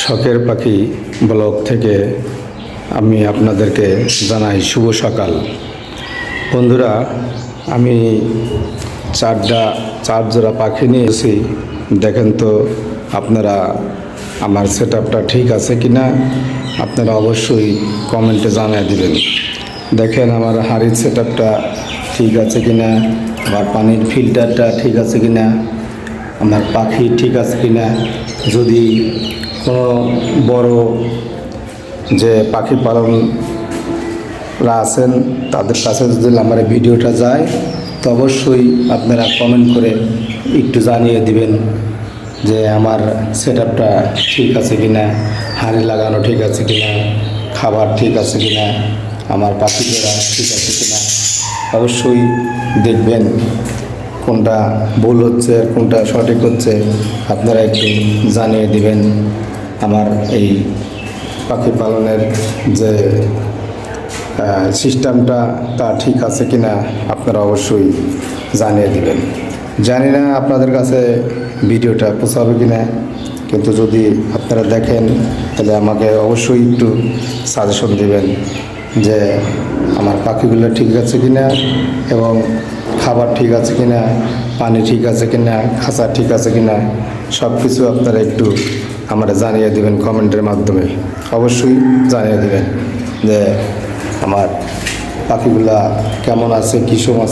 শখের পাখি ব্লগ থেকে আমি আপনাদেরকে জানাই শুভ সকাল। বন্ধুরা, আমি চারটা চার জোড়া পাখি নিয়েছি। দেখেন তো আপনারা, আমার সেট ঠিক আছে কি না আপনারা অবশ্যই কমেন্টে জানিয়ে দিবেন। দেখেন আমার হাড়ির সেট ঠিক আছে কি না বা পানির ফিল্টারটা ঠিক আছে কি না আমার পাখি ঠিক আছে কি না যদি কোনো বড় যে পাখি পালনরা আছেন, তাদের কাছে যদি আমার ভিডিওটা যায়, তো অবশ্যই আপনারা কমেন্ট করে একটু জানিয়ে দিবেন যে আমার সেট ঠিক আছে কি না হাঁড়ি লাগানো ঠিক আছে কি না খাবার ঠিক আছে কি না আমার পাখি জোড়া ঠিক আছে কি না অবশ্যই দেখবেন কোনটা ভুল হচ্ছে আর কোনটা সঠিক হচ্ছে। আপনারা একটু জানিয়ে দিবেন আমার এই পাখি পালনের যে সিস্টেমটা তা ঠিক আছে কি না আপনারা অবশ্যই জানিয়ে দিবেন। জানি না আপনাদের কাছে ভিডিওটা পৌঁছাবে কি না কিন্তু যদি আপনারা দেখেন, তাহলে আমাকে অবশ্যই একটু সাজেশন দিবেন। যে আমার পাখিগুলো ঠিক আছে কি না এবং খাবার ঠিক আছে কি না পানি ঠিক আছে কি না খাঁচা ঠিক আছে কি না সব কিছু আপনারা একটু আমরা জানিয়ে দেবেন কমেন্টের মাধ্যমে। অবশ্যই জানিয়ে দেবেন যে আমার পাখিগুলা কেমন আছে, কী সময়